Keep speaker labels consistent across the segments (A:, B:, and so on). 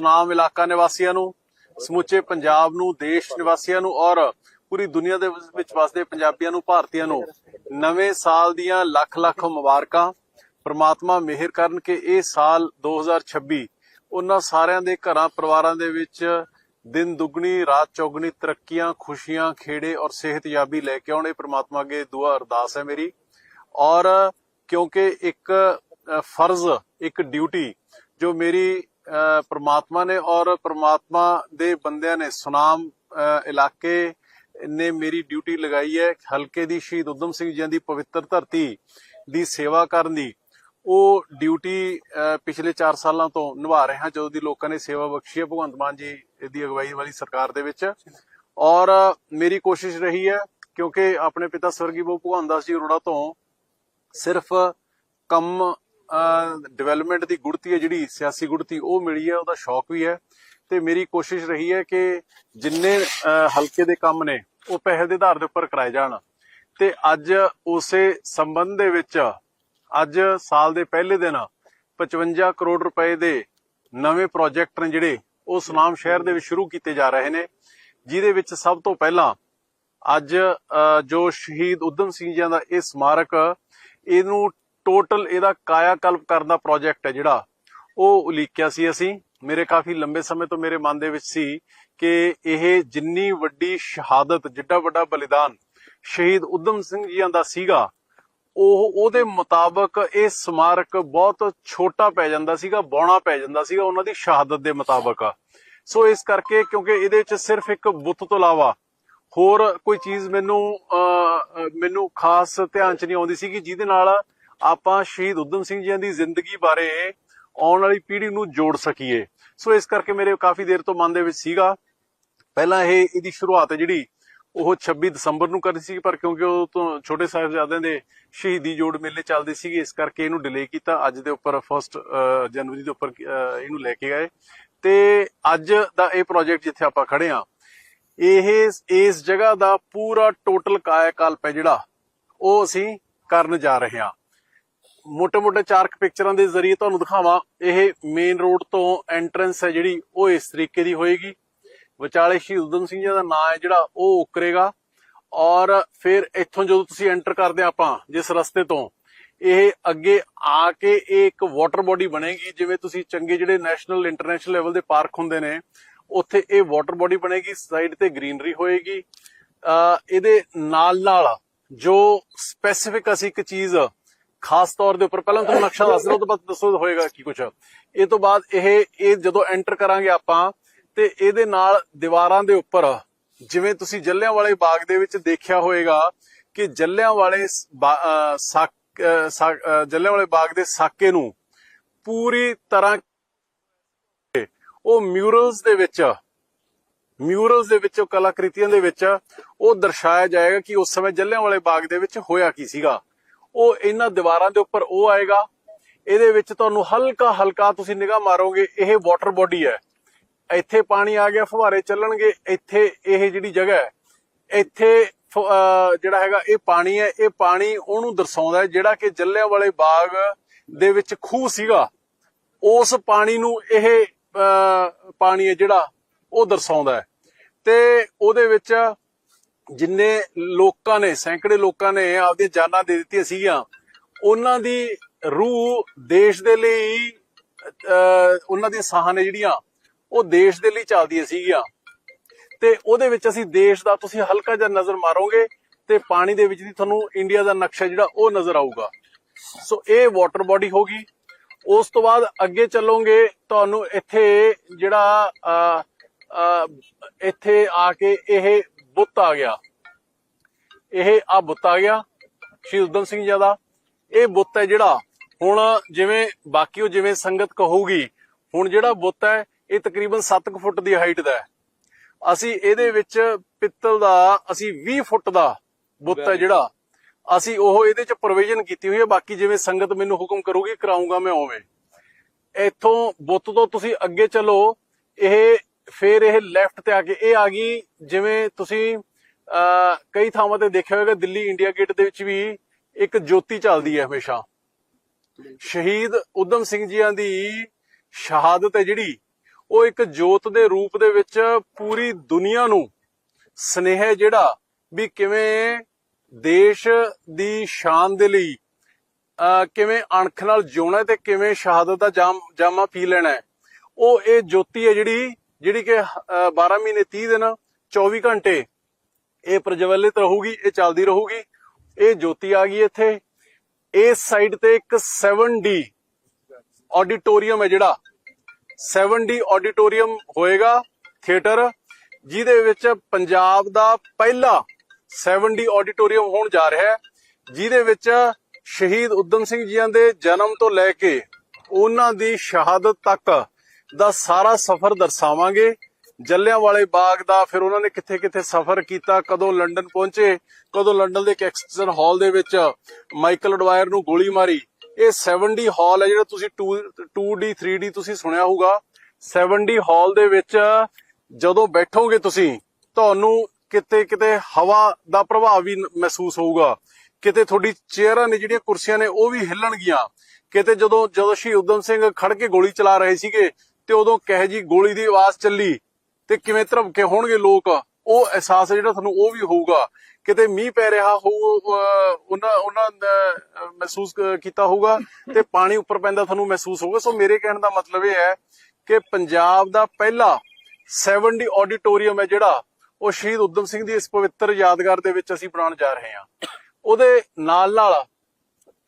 A: ਸੁਨਾਮ ਇਲਾਕਾ ਨਿਵਾਸੀਆਂ ਨੂੰ, ਸਮੁੱਚੇ ਪੰਜਾਬ ਨੂੰ, ਦੇਸ਼ ਨਿਵਾਸੀਆਂ ਨੂੰ ਔਰ ਪੂਰੀ ਦੁਨੀਆ ਦੇ ਵਿੱਚ ਵਸਦੇ ਪੰਜਾਬੀਆਂ ਨੂੰ, ਭਾਰਤੀਆਂ ਨੂੰ, ਨਵੇਂ ਸਾਲ ਦੀਆਂ ਲੱਖ ਲੱਖ ਮੁਬਾਰਕਾਂ। ਪ੍ਰਮਾਤਮਾ ਮਿਹਰ ਕਰਨ ਕਿ ਇਹ ਸਾਲ 2026 ਉਹਨਾਂ ਸਾਰਿਆਂ ਦੇ ਘਰਾਂ, ਪਰਿਵਾਰਾਂ ਦੇ ਵਿੱਚ ਦਿਨ ਦੁੱਗਣੀ, ਰਾਤ ਚੌਗਣੀ, ਤਰੱਕੀਆਂ, ਖੁਸ਼ੀਆਂ, ਖੇੜੇ ਔਰ ਸਿਹਤਯਾਬੀ ਲੈ ਕੇ ਆਉਣੇ। ਪ੍ਰਮਾਤਮਾ ਅੱਗੇ ਦੁਆ ਅਰਦਾਸ ਹੈ ਮੇਰੀ। ਔਰ ਕਿਉਂਕਿ ਇੱਕ ਫਰਜ਼, ਇੱਕ ਡਿਊਟੀ ਜੋ ਮੇਰੀ ਪ੍ਰਮਾਤਮਾ ਨੇ ਔਰ ਪ੍ਰਮਾਤਮਾ ਦੇ ਬੰਦਿਆਂ ਨੇ ਸੁਨਾਮ ਇਲਾਕੇ ਨੇ ਮੇਰੀ ਡਿਊਟੀ ਲਗਾਈ ਹੈ ਹਲਕੇ ਦੀ ਸ਼ਹੀਦ ਉਦਮ ਸਿੰਘ ਜੀ ਦੀ ਪਵਿੱਤਰ ਧਰਤੀ ਦੀ ਸੇਵਾ ਕਰਨ ਦੀ। ਉਹ ਡਿਊਟੀ ਪਿਛਲੇ 4 ਸਾਲਾਂ ਤੋਂ ਨਿਭਾ ਰਹੇ ਹਾਂ ਜਦੋਂ ਦੀ ਲੋਕਾਂ ਨੇ ਸੇਵਾ ਬਖਸ਼ੀ ਹੈ ਭਗਵੰਤ ਮਾਨ ਜੀ ਦੀ ਅਗਵਾਈ ਵਾਲੀ ਸਰਕਾਰ ਦੇ ਵਿੱਚ। ਔਰ ਮੇਰੀ ਕੋਸ਼ਿਸ਼ ਰਹੀ ਹੈ ਕਿਉਂਕਿ ਆਪਣੇ ਪਿਤਾ ਸਵਰਗੀ ਬਾਬੂ ਭਗਵੰਤ ਦਾਸ ਜੀ ਅਰੋੜਾ ਤੋਂ ਸਿਰਫ ਕੰਮ ਡਿਵੈਲਪਮੈਂਟ ਦੀ ਗੁੜਤੀ ਹੈ ਜਿਹੜੀ, ਸਿਆਸੀ ਗੁੜਤੀ ਉਹ ਮਿਲੀ ਹੈ, ਉਹਦਾ ਸ਼ੌਕ ਵੀ ਹੈ। ਤੇ ਮੇਰੀ ਕੋਸ਼ਿਸ਼ ਰਹੀ ਹੈ ਕਿ ਜਿੰਨੇ ਹਲਕੇ ਦੇ ਕੰਮ ਨੇ, ਉਹ ਪਹਿਲ ਦੇ ਆਧਾਰ ਦੇ ਉੱਪਰ ਕਰਾਏ ਜਾਣ। ਤੇ ਅੱਜ ਉਸੇ ਸੰਬੰਧ ਦੇ ਵਿੱਚ, ਅੱਜ ਸਾਲ ਦੇ ਪਹਿਲੇ ਦਿਨ 55 ਕਰੋੜ ਰੁਪਏ ਦੇ ਨਵੇਂ ਪ੍ਰੋਜੈਕਟ ਨੇ ਜਿਹੜੇ, ਉਹ ਸੁਨਾਮ ਸ਼ਹਿਰ ਦੇ ਵਿੱਚ ਸ਼ੁਰੂ ਕੀਤੇ ਜਾ ਰਹੇ ਨੇ। ਜਿਹਦੇ ਵਿੱਚ ਸਭ ਤੋਂ ਪਹਿਲਾਂ, ਅੱਜ ਜੋ ਸ਼ਹੀਦ ਉਦਮ ਸਿੰਘ ਜੀ ਦਾ ਇਹ ਸਮਾਰਕ, ਇਹਨੂੰ ਟੋਟਲ ਇਹਦਾ ਕਾਇਆਕਲਪ ਕਰਨ ਦਾ ਪ੍ਰੋਜੈਕਟ ਹੈ ਜਿਹੜਾ ਉਹ ਉਲੀਕਿਆ ਸੀ ਅਸੀਂ। ਮੇਰੇ ਕਾਫੀ ਲੰਬੇ ਸਮੇਂ ਤੋਂ ਮੇਰੇ ਮਨ ਦੇ ਵਿੱਚ ਸੀ ਕਿ ਇਹ ਜਿੰਨੀ ਵੱਡੀ ਸ਼ਹਾਦਤ ਜਿੱਡਾ ਵੱਡਾ ਬਲੀਦਾਨ ਸ਼ਹੀਦ ਉਦਮ ਸਿੰਘ ਜੀ ਦਾ ਸੀਗਾ ਉਹ ਉਹਦੇ ਮੁਤਾਬਕ ਇਹ ਸਮਾਰਕ ਬਹੁਤ ਛੋਟਾ ਪੈ ਜਾਂਦਾ ਸੀਗਾ ਬੌਣਾ ਪੈ ਜਾਂਦਾ ਸੀਗਾ ਉਹਨਾਂ ਦੀ ਸ਼ਹਾਦਤ ਦੇ ਮੁਤਾਬਕ। ਸੋ ਇਸ ਕਰਕੇ ਕਿਉਂਕਿ ਇਹਦੇ ਵਿੱਚ ਸਿਰਫ ਇੱਕ ਬੁੱਤ ਤੋਂ ਇਲਾਵਾ ਹੋਰ ਕੋਈ ਚੀਜ਼ ਮੈਨੂੰ ਅਹ, ਅਹ, ਮੈਨੂੰ ਖਾਸ ਧਿਆਨ ਚ ਨਹੀਂ ਆਉਂਦੀ ਸੀ ਕਿ ਜਿਹਦੇ ਨਾਲ ਆਪਾਂ ਸ਼ਹੀਦ ਉਦਮ ਸਿੰਘ ਜੀ ਦੀ ਜ਼ਿੰਦਗੀ ਬਾਰੇ ਆਉਣ ਵਾਲੀ ਪੀੜ੍ਹੀ ਨੂੰ ਜੋੜ ਸਕੀਏ। ਸੋ ਇਸ ਕਰਕੇ ਮੇਰੇ ਕਾਫੀ ਦੇਰ ਤੋਂ ਮਨ ਦੇ ਵਿੱਚ ਸੀਗਾ। ਪਹਿਲਾਂ ਇਹ, ਇਹਦੀ ਸ਼ੁਰੂਆਤ ਹੈ ਜਿਹੜੀ, ਉਹ 26 ਦਸੰਬਰ ਨੂੰ ਕਰਨੀ ਸੀ, ਪਰ ਕਿਉਂਕਿ ਉਹ ਤੋਂ ਛੋਟੇ ਸਾਹਿਬਜ਼ਾਦਿਆਂ ਦੇ ਸ਼ਹੀਦੀ ਜੋੜ ਮੇਲੇ ਚੱਲਦੇ ਸੀਗੇ, ਇਸ ਕਰਕੇ ਇਹਨੂੰ ਡਿਲੇ ਕੀਤਾ। ਅੱਜ ਦੇ ਉੱਪਰ 1 ਜਨਵਰੀ ਦੇ ਉੱਪਰ ਇਹਨੂੰ ਲੈ ਕੇ ਗਏ ਤੇ ਅੱਜ ਦਾ ਇਹ ਪ੍ਰੋਜੈਕਟ ਜਿੱਥੇ ਆਪਾਂ ਖੜੇ ਆ ਇਹ, ਇਸ ਜਗ੍ਹਾ ਦਾ ਪੂਰਾ ਟੋਟਲ ਕਾਇਆ ਕਾਇਆਕਲਪ ਹੈ ਜਿਹੜਾ, ਉਹ ਅਸੀਂ ਕਰਨ ਜਾ ਰਹੇ ਹਾਂ। ਮੋਟੇ-ਮੋਟੇ ਚਾਰ ਪਿਕਚਰਾਂ ਦੇ ਜ਼ਰੀਏ ਤੁਹਾਨੂੰ ਦਿਖਾਵਾਂ। ਇਹ ਮੇਨ ਰੋਡ ਤੋਂ ਐਂਟਰੈਂਸ ਹੈ ਜਿਹੜੀ, ਉਹ ਇਸ ਤਰੀਕੇ ਦੀ ਹੋਏਗੀ। ਵਿਚਾਲੇ ਸ਼ਹੀਦ ਉਦਮ ਸਿੰਘ ਜੀ ਦਾ ਨਾਂ ਹੈ ਜਿਹੜਾ, ਉਹ ਉਕਰੇਗਾ। ਔਰ ਫਿਰ ਇੱਥੋਂ ਜਦੋਂ ਤੁਸੀਂ ਐਂਟਰ ਕਰਦੇ ਆਪਾਂ, ਜਿਸ ਰਸਤੇ ਤੋਂ, ਇਹ ਅੱਗੇ ਆ ਕੇ ਇਹ ਇੱਕ ਵਾਟਰ ਬੋਡੀ ਬਣੇਗੀ, ਜਿਵੇਂ ਤੁਸੀਂ ਚੰਗੇ ਜਿਹੜੇ ਨੈਸ਼ਨਲ ਇੰਟਰਨੈਸ਼ਨਲ ਲੈਵਲ ਦੇ ਪਾਰਕ ਹੁੰਦੇ ਨੇ, ਉੱਥੇ ਇਹ ਵਾਟਰ ਬੋਡੀ ਬਣੇਗੀ ਸਾਈਡ ਤੇ ਗ੍ਰੀਨਰੀ ਹੋਏਗੀ। ਇਹਦੇ ਨਾਲ ਨਾਲ ਜੋ ਸਪੈਸੀਫਿਕ ਅਸੀਂ ਇੱਕ ਚੀਜ਼ ਖਾਸ ਤੌਰ ਦੇ ਉੱਪਰ ਪਹਿਲਾਂ ਤੁਹਾਨੂੰ ਨਕਸ਼ਾ ਦੱਸ ਦਿਓ ਤੋਂ ਬਾਅਦ ਦੱਸੋ ਹੋਏਗਾ ਕੀ ਕੁਛ। ਇਹ ਤੋਂ ਬਾਅਦ ਇਹ ਇਹ ਜਦੋਂ ਐਂਟਰ ਕਰਾਂਗੇ ਆਪਾਂ, ਤੇ ਇਹਦੇ ਨਾਲ ਦੀਵਾਰਾਂ ਦੇ ਉੱਪਰ, ਜਿਵੇਂ ਤੁਸੀਂ ਜੱਲਿਆਂ ਵਾਲੇ ਬਾਗ ਦੇ ਵਿੱਚ ਦੇਖਿਆ ਹੋਵੇਗਾ ਕਿ ਜੱਲਿਆਂ ਵਾਲੇ ਸਾਕ ਜੱਲਿਆਂ ਵਾਲੇ ਬਾਗ ਦੇ ਸਾਕੇ ਨੂੰ ਪੂਰੀ ਤਰ੍ਹਾਂ ਉਹ ਮਿਊਰਲਸ ਦੇ ਵਿੱਚ ਮਿਊਰਲਸ ਦੇ ਵਿੱਚ, ਉਹ ਕਲਾਕ੍ਰਿਤੀਆਂ ਦੇ ਵਿੱਚ ਉਹ ਦਰਸਾਇਆ ਜਾਏਗਾ ਕਿ ਉਸ ਸਮੇਂ ਜੱਲਿਆਂ ਵਾਲੇ ਬਾਗ ਦੇ ਵਿੱਚ ਹੋਇਆ ਕੀ ਸੀਗਾ। ਉਹ ਇਹਨਾਂ ਦੀਵਾਰਾਂ ਦੇ ਉੱਪਰ ਉਹ ਆਏਗਾ। ਇਹਦੇ ਵਿੱਚ ਤੁਹਾਨੂੰ ਹਲਕਾ ਹਲਕਾ ਤੁਸੀਂ ਨਿਗਾਹ ਮਾਰੋਗੇ, ਇਹ ਵਾਟਰ ਬੋਡੀ ਹੈ। ਇੱਥੇ ਪਾਣੀ ਆ ਗਿਆ, ਫੁਹਾਰੇ ਚੱਲਣਗੇ। ਇੱਥੇ ਇਹ ਜਿਹੜੀ ਜਗ੍ਹਾ ਹੈ, ਇੱਥੇ ਜਿਹੜਾ ਹੈਗਾ ਇਹ ਪਾਣੀ ਹੈ, ਇਹ ਪਾਣੀ ਉਹਨੂੰ ਦਰਸਾਉਂਦਾ ਹੈ, ਜਿਹੜਾ ਕਿ ਜੱਲਿਆਂ ਵਾਲੇ ਬਾਗ ਦੇ ਵਿੱਚ ਖੂਹ ਸੀਗਾ। ਉਸ ਪਾਣੀ ਨੂੰ ਇਹ ਪਾਣੀ ਹੈ ਜਿਹੜਾ, ਉਹ ਦਰਸਾਉਂਦਾ ਹੈ। ਤੇ ਉਹਦੇ ਵਿੱਚ ਜਿੰਨੇ ਲੋਕਾਂ ਨੇ ਸੈਂਕੜੇ ਲੋਕਾਂ ਨੇ ਆਪਦੀਆਂ ਜਾਨਾਂ ਦੇ ਦਿੱਤੀਆਂ ਸੀਗੀਆਂ ਉਹਨਾਂ ਦੀ ਰੂਹ ਦੇਸ਼ ਦੇ ਲਈ ਅਹ, ਉਹਨਾਂ ਦੀਆਂ ਸਾਹਾਂ ਨੇ ਜਿਹੜੀਆਂ ਉਹ ਦੇਸ਼ ਦੇ ਲਈ ਚੱਲਦੀਆਂ ਸੀਗੀਆਂ। ਤੇ ਉਹਦੇ ਵਿੱਚ ਅਸੀਂ ਦੇਸ਼ ਦਾ ਤੁਸੀਂ ਹਲਕਾ ਜਿਹਾ ਨਜ਼ਰ ਮਾਰੋਗੇ ਤੇ ਪਾਣੀ ਦੇ ਵਿੱਚ ਦੀ ਤੁਹਾਨੂੰ ਇੰਡੀਆ ਦਾ ਨਕਸ਼ਾ ਜਿਹੜਾ ਉਹ ਨਜ਼ਰ ਆਊਗਾ। ਸੋ ਇਹ ਵਾਟਰ ਬਾਡੀ ਹੋਗੀ ਉਸ ਤੋਂ ਬਾਅਦ ਅੱਗੇ ਚੱਲੋਗੇ ਤੁਹਾਨੂੰ ਇੱਥੇ ਜਿਹੜਾ ਅਹ, ਅਹ, ਇੱਥੇ ਆ ਕੇ ਇਹ ਬੁੱਤ ਆ ਗਿਆ। ਇਹ ਆ ਬੁੱਤ ਆ ਗਿਆ ਸ਼ਹੀਦ ਉਦਮ ਸਿੰਘ ਜੀ ਦਾ। ਇਹ ਬੁੱਤ ਹੈ ਜਿਹੜਾ ਹੁਣ ਜਿਵੇਂ ਬਾਕੀ ਉਹ ਜਿਵੇਂ ਸੰਗਤ ਕਹੂਗੀ ਹੁਣ ਜਿਹੜਾ ਬੁੱਤ ਹੈ ਇਹ ਤਕਰੀਬਨ 7 ਫੁੱਟ ਦੀ ਹਾਈਟ ਦਾ ਹੈ। ਅਸੀਂ ਇਹਦੇ ਵਿੱਚ ਪਿੱਤਲ ਦਾ ਅਸੀਂ 20 ਫੁੱਟ ਦਾ ਬੁੱਤ ਹੈ ਜਿਹੜਾ। ਅਸੀਂ ਉਹ ਇਹਦੇ ਚ ਪ੍ਰੋਵੀਜ਼ਨ ਕੀਤੀ ਹੋਈ ਹੈ ਬਾਕੀ ਜਿਵੇਂ ਸੰਗਤ ਮੈਨੂੰ ਹੁਕਮ ਕਰੂਗੀ ਕਰਾਉਂਗਾ ਮੈਂ ਉਵੇਂ। ਇੱਥੋਂ ਬੁੱਤ ਤੋਂ ਤੁਸੀਂ ਅੱਗੇ ਚੱਲੋ ਇਹ ਫੇਰ ਇਹ ਲੈਫਟ ਤੇ ਆ ਕੇ ਇਹ ਆ ਗਈ, ਜਿਵੇਂ ਤੁਸੀਂ ਕਈ ਥਾਵਾਂ ਤੇ ਦੇਖਿਆ ਹੋਵੇਗਾ, ਦਿੱਲੀ ਇੰਡੀਆ ਗੇਟ ਦੇ ਵਿੱਚ ਵੀ ਇੱਕ ਜੋਤੀ ਚੱਲਦੀ ਹੈ ਹਮੇਸ਼ਾ। ਸ਼ਹੀਦ ਉਦਮ ਸਿੰਘ ਜੀਆਂ ਦੀ ਸ਼ਹਾਦਤ ਹੈ ਜਿਹੜੀ, ਉਹ ਇੱਕ ਜੋਤ ਦੇ ਰੂਪ ਦੇ ਵਿੱਚ ਪੂਰੀ ਦੁਨੀਆ ਨੂੰ ਸਨੇਹ ਜਿਹੜਾ ਵੀ ਕਿਵੇਂ ਦੇਸ਼ ਦੀ ਸ਼ਾਨ ਦੇ ਲਈ, ਅਹ, ਕਿਵੇਂ ਅਣਖ ਨਾਲ ਜਿਉਣਾ ਤੇ ਕਿਵੇਂ ਸ਼ਹਾਦਤ ਦਾ ਜਾਮ, ਜਾਮਾ ਪੀ ਲੈਣਾ ਉਹ ਇਹ ਜੋਤੀ ਹੈ ਜਿਹੜੀ ਜਿਹੜੀ ਕਿ ਅਹ 12 ਮਹੀਨੇ 30 ਦਿਨ 24 ਘੰਟੇ ਇਹ ਪ੍ਰਜਵਲਿਤ ਰਹੂਗੀ, ਇਹ ਚੱਲਦੀ ਰਹੂਗੀ। ਇਹ ਜੋਤੀ ਆ ਗਈ ਇੱਥੇ। ਇਸ ਸਾਈਡ ਤੇ ਇੱਕ 7D ਆਡੀਟੋਰੀਅਮ ਹੈ ਜਿਹੜਾ। 7D ਆਡੀਟੋਰੀਅਮ ਹੋਏਗਾ ਥੀਏਟਰ ਜਿਹਦੇ ਵਿੱਚ ਪੰਜਾਬ ਦਾ ਪਹਿਲਾ 7D ਆਡੀਟੋਰੀਅਮ ਹੋਣ ਜਾ ਰਿਹਾ ਹੈ, ਜਿਹਦੇ ਵਿੱਚ ਸ਼ਹੀਦ ਉਦਮ ਸਿੰਘ ਜੀਆਂ ਦੇ ਜਨਮ ਤੋਂ ਲੈ ਕੇ ਉਹਨਾਂ ਦੀ ਸ਼ਹਾਦਤ ਤੱਕ ਦਾ ਸਾਰਾ ਸਫ਼ਰ ਦਰਸਾਵਾਂਗੇ। ਜੱਲਿਆਂਵਾਲੇ ਬਾਗ ਦਾ ਫਿਰ ਉਹਨਾਂ ਨੇ ਕਿੱਥੇ ਕਿੱਥੇ ਸਫ਼ਰ ਕੀਤਾ, ਕਦੋਂ ਲੰਡਨ ਪਹੁੰਚੇ, ਕਦੋਂ ਲੰਡਨ ਦੇ ਇੱਕ ਹਾਲ ਦੇ ਵਿੱਚ ਮਾਈਕਲ ਅਡਵਾਇਰ ਨੂੰ ਗੋਲੀ ਮਾਰੀ। ਇਹ 7D ਹਾਲ ਹੈ ਜਿਹੜਾ ਤੁਸੀਂ 2D 3D ਤੁਸੀਂ ਸੁਣਿਆ ਹੋਊਗਾ। 7D ਹਾਲ ਦੇ ਵਿੱਚ ਜਦੋਂ ਬੈਠੋਗੇ ਤੁਸੀਂ, ਤੁਹਾਨੂੰ ਕਿਤੇ ਕਿਤੇ ਹਵਾ ਦਾ ਪ੍ਰਭਾਵ ਵੀ ਮਹਿਸੂਸ ਹੋਊਗਾ। ਕਿਤੇ ਤੁਹਾਡੀ ਚੇਅਰਾਂ ਨੇ ਜਿਹੜੀਆਂ ਕੁਰਸੀਆਂ ਨੇ ਉਹ ਵੀ ਹਿੱਲਣਗੀਆਂ। ਕਿਤੇ ਜਦੋਂ ਜਦੋਂ ਸ਼ਹੀਦ ਉਦਮ ਸਿੰਘ ਖੜ ਕੇ ਗੋਲੀ ਚਲਾ ਰਹੇ ਸੀਗੇ ਤੇ ਉਦੋਂ ਕਹੇ ਜੀ ਗੋਲੀ ਦੀ ਆਵਾਜ਼ ਚੱਲੀ ਤੇ ਕਿਵੇਂ ਧਰਮਕੇ ਹੋਣਗੇ ਲੋਕ, ਉਹ ਅਹਿਸਾਸ ਹੈ ਜਿਹੜਾ ਤੁਹਾਨੂੰ ਉਹ ਵੀ ਹੋਊਗਾ। ਕਿਤੇ ਮੀਂਹ ਪੈ ਰਿਹਾ ਹੋਊ ਉਹਨਾਂ ਉਹਨਾਂ ਮਹਿਸੂਸ ਕੀਤਾ ਹੋਊਗਾ ਤੇ ਪਾਣੀ ਉੱਪਰ ਪੈਂਦਾ ਤੁਹਾਨੂੰ ਮਹਿਸੂਸ ਹੋਊਗਾ। ਸੋ ਮੇਰੇ ਕਹਿਣ ਦਾ ਮਤਲਬ ਇਹ ਹੈ ਕਿ ਪੰਜਾਬ ਦਾ ਪਹਿਲਾ 7D ਆਡੀਟੋਰੀਅਮ ਹੈ ਜਿਹੜਾ, ਉਹ ਸ਼ਹੀਦ ਉਦਮ ਸਿੰਘ ਦੀ ਇਸ ਪਵਿੱਤਰ ਯਾਦਗਾਰ ਦੇ ਵਿੱਚ ਅਸੀਂ ਬਣਾਉਣ ਜਾ ਰਹੇ ਹਾਂ। ਉਹਦੇ ਨਾਲ ਨਾਲ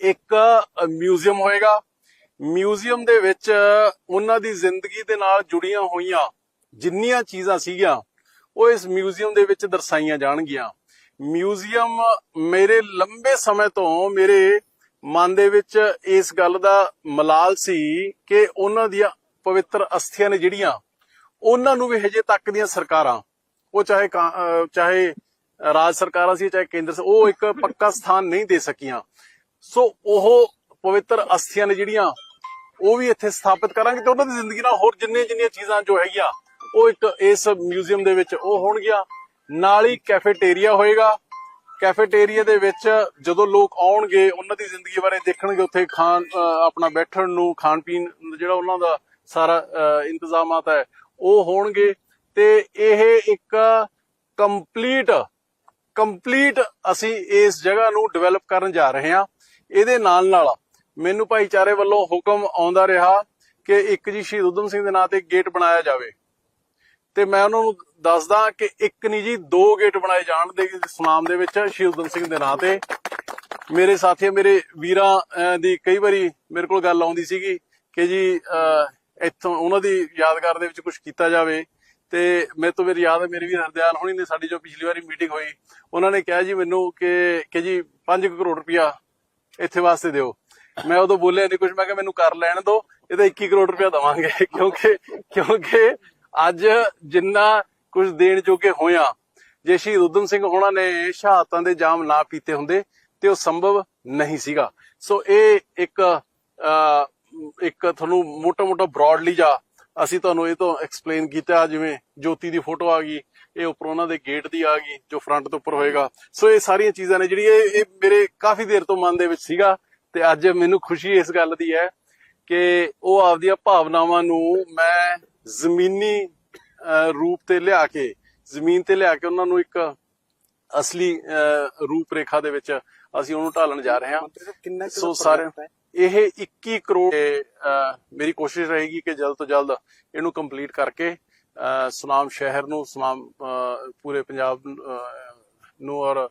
A: ਇੱਕ ਮਿਊਜ਼ੀਅਮ ਹੋਏਗਾ ਮਿਊਜ਼ੀਅਮ ਦੇ ਵਿੱਚ ਉਹਨਾਂ ਦੀ ਜ਼ਿੰਦਗੀ ਦੇ ਨਾਲ ਜੁੜੀਆਂ ਹੋਈਆਂ ਜਿੰਨੀਆਂ ਚੀਜ਼ਾਂ ਸੀਗੀਆਂ, ਉਹ ਇਸ ਮਿਊਜ਼ੀਅਮ ਦੇ ਵਿੱਚ ਦਰਸਾਈਆਂ ਜਾਣਗੀਆਂ। ਮਿਊਜ਼ੀਅਮ ਮੇਰੇ ਲੰਬੇ ਸਮੇਂ ਤੋਂ ਮੇਰੇ ਮਨ ਦੇ ਵਿੱਚ ਇਸ ਗੱਲ ਦਾ ਮਲਾਲ ਸੀ ਕਿ ਉਹਨਾਂ ਦੀਆਂ ਪਵਿੱਤਰ ਅਸਥੀਆਂ ਨੇ ਜਿਹੜੀਆਂ, ਉਹਨਾਂ ਨੂੰ ਵੀ ਹਜੇ ਤੱਕ ਦੀਆਂ ਸਰਕਾਰਾਂ, ਉਹ ਚਾਹੇ ਚਾਹੇ ਰਾਜ ਸਰਕਾਰਾਂ ਸੀ, ਚਾਹੇ ਕੇਂਦਰ ਸ- ਉਹ ਇੱਕ ਪੱਕਾ ਸਥਾਨ ਨਹੀਂ ਦੇ ਸਕੀਆਂ। ਸੋ ਉਹ ਪਵਿੱਤਰ ਅਸਥੀਆਂ ਨੇ ਜਿਹੜੀਆਂ ਉਹ ਵੀ ਇੱਥੇ ਸਥਾਪਿਤ ਕਰਾਂਗੇ ਤੇ ਉਹਨਾਂ ਦੀ ਜ਼ਿੰਦਗੀ ਨਾਲ ਹੋਰ ਜਿੰਨੇ ਜਿੰਨੀਆਂ ਚੀਜ਼ਾਂ ਜੋ ਹੈਗੀਆਂ ਉਹ ਇੱਕ ਇਸ ਮਿਊਜ਼ੀਅਮ ਦੇ ਵਿੱਚ ਉਹ ਹੋਣਗੀਆਂ। ਨਾਲ ਹੀ ਕੈਫੇਟੇਰੀਆ ਹੋਏਗਾ। ਕੈਫੇਟੇਰੀਆ ਦੇ ਵਿੱਚ ਜਦੋਂ ਲੋਕ ਆਉਣਗੇ ਉਹਨਾਂ ਦੀ ਜ਼ਿੰਦਗੀ ਬਾਰੇ ਦੇਖਣਗੇ ਉੱਥੇ ਖਾਣ ਆਪਣਾ ਬੈਠਣ ਨੂੰ ਖਾਣ ਪੀਣ ਜਿਹੜਾ ਉਹਨਾਂ ਦਾ ਸਾਰਾ ਅਹ, ਇੰਤਜ਼ਾਮਾਤ ਹੈ ਉਹ ਹੋਣਗੇ। ਤੇ ਇਹ ਇੱਕ ਕੰਪਲੀਟ ਕੰਪਲੀਟ ਅਸੀਂ ਇਸ ਜਗ੍ਹਾ ਨੂੰ ਡਿਵੈਲਪ ਕਰਨ ਜਾ ਰਹੇ ਹਾਂ। ਇਹਦੇ ਨਾਲ ਨਾਲ ਮੈਨੂੰ ਭਾਈਚਾਰੇ ਵੱਲੋਂ ਹੁਕਮ ਆਉਂਦਾ ਰਿਹਾ ਕਿ ਇੱਕ ਜੀ ਸ਼ਹੀਦ ਉਦਮ ਸਿੰਘ ਦੇ ਨਾਂ ਤੇ ਗੇਟ ਬਣਾਇਆ ਜਾਵੇ। ਤੇ ਮੈਂ ਉਹਨਾਂ ਨੂੰ ਦੱਸਦਾ ਕਿ ਇੱਕ ਨਹੀਂ ਜੀ, ਦੋ ਗੇਟ ਬਣਾਏ ਜਾਣ ਦੇ ਸੁਨਾਮ ਦੇ ਵਿੱਚ ਸ਼ਹੀਦ ਉਦਮ ਸਿੰਘ ਦੇ ਨਾਂ ਤੇ। ਮੇਰੇ ਸਾਥੀ ਮੇਰੇ ਵੀਰਾਂ ਦੀ ਕਈ ਵਾਰੀ ਮੇਰੇ ਕੋਲ ਗੱਲ ਆਉਂਦੀ ਸੀਗੀ ਕਿ ਜੀ ਇੱਥੋਂ ਉਹਨਾਂ ਦੀ ਯਾਦਗਾਰ ਦੇ ਵਿੱਚ ਕੁਝ ਕੀਤਾ ਜਾਵੇ। ਤੇ ਮੇਰੇ ਤੋਂ ਮੇਰੀ ਯਾਦ ਹੈ, ਮੇਰੇ ਵੀ ਹਰਦਿਆਲ ਹੋਣੀ ਨੇ ਸਾਡੀ ਜੋ ਪਿਛਲੀ ਵਾਰੀ ਮੀਟਿੰਗ ਹੋਈ, ਉਹਨਾਂ ਨੇ ਕਿਹਾ ਜੀ ਮੈਨੂੰ ਕਿ ਕਿ ਜੀ 5 ਕਰੋੜ ਰੁਪਇਆ ਇੱਥੇ ਵਾਸਤੇ ਦਿਓ। ਮੈਂ ਉਦੋਂ ਬੋਲਿਆ ਨਹੀਂ ਕੁਝ ਮੈਂ ਕਿਹਾ ਮੈਨੂੰ ਕਰ ਲੈਣ ਦਿਓ ਇਹਦਾ 21 ਕਰੋੜ ਰੁਪਇਆ ਦਵਾਂਗੇ। ਕਿਉਂਕਿ ਕਿਉਂਕਿ ਅੱਜ ਜਿੰਨਾ ਕੁਝ ਦੇਣ ਜੋਗੇ ਹੋਇਆ, ਜੇ ਸ਼ਹੀਦ ਉਦਮ ਸਿੰਘ ਹੋਣਾ ਨੇ ਸ਼ਹਾਦਤਾਂ ਦੇ ਜਾਮ ਨਾ ਪੀਤੇ ਹੁੰਦੇ, ਤੇ ਉਹ ਸੰਭਵ ਨਹੀਂ ਸੀਗਾ। ਸੋ ਇਹ ਇੱਕ ਇੱਕ ਤੁਹਾਨੂੰ ਮੋਟਾ ਮੋਟਾ ਬ੍ਰੌਡਲੀ ਜਾ ਅਸੀਂ ਤੁਹਾਨੂੰ ਇਹ ਤੋਂ ਐਕਸਪਲੇਨ ਕੀਤਾ, ਜਿਵੇਂ ਜੋਤੀ ਦੀ ਫੋਟੋ ਆ ਗਈ, ਇਹ ਉੱਪਰ ਉਹਨਾਂ ਦੇ ਗੇਟ ਦੀ ਆ ਗਈ, ਜੋ ਫਰੰਟ ਤੋਂ ਉੱਪਰ ਹੋਏਗਾ। ਸੋ ਇਹ ਸਾਰੀਆਂ ਚੀਜ਼ਾਂ ਨੇ ਜਿਹੜੀ ਇਹ ਮੇਰੇ ਕਾਫੀ ਦੇਰ ਤੋਂ ਮਨ ਦੇ ਵਿੱਚ ਸੀਗਾ। ਤੇ ਅੱਜ ਮੈਨੂੰ ਖੁਸ਼ੀ ਇਸ ਗੱਲ ਦੀ ਹੈ ਕਿ ਉਹ ਆਪਦੀਆਂ ਭਾਵਨਾਵਾਂ ਨੂੰ ਮੈਂ ਜ਼ਮੀਨੀ ਰੂਪ ਤੇ ਲਿਆ ਕੇ ਜ਼ਮੀਨ ਤੇ ਲਿਆ ਕੇ ਉਹਨਾਂ ਨੂੰ ਇੱਕ ਅਸਲੀ ਰੂਪ ਰੇਖਾ ਦੇ ਵਿੱਚ ਅਸੀਂ ਉਹਨੂੰ ਢਾਲਣ ਜਾ ਰਹੇ ਹਾਂ ਸੋ ਸਾਰੇ? ਇਹ 21 ਕਰੋੜ ਮੇਰੀ ਕੋਸ਼ਿਸ਼ ਰਹੇਗੀ ਕਿ ਜਲਦ ਤੋਂ ਜਲਦ ਇਹਨੂੰ ਕੰਪਲੀਟ ਕਰਕੇ ਸੁਨਾਮ ਸ਼ਹਿਰ ਨੂੰ ਸੁਨਾਮ ਪੂਰੇ ਪੰਜਾਬ ਨੂੰ ਔਰ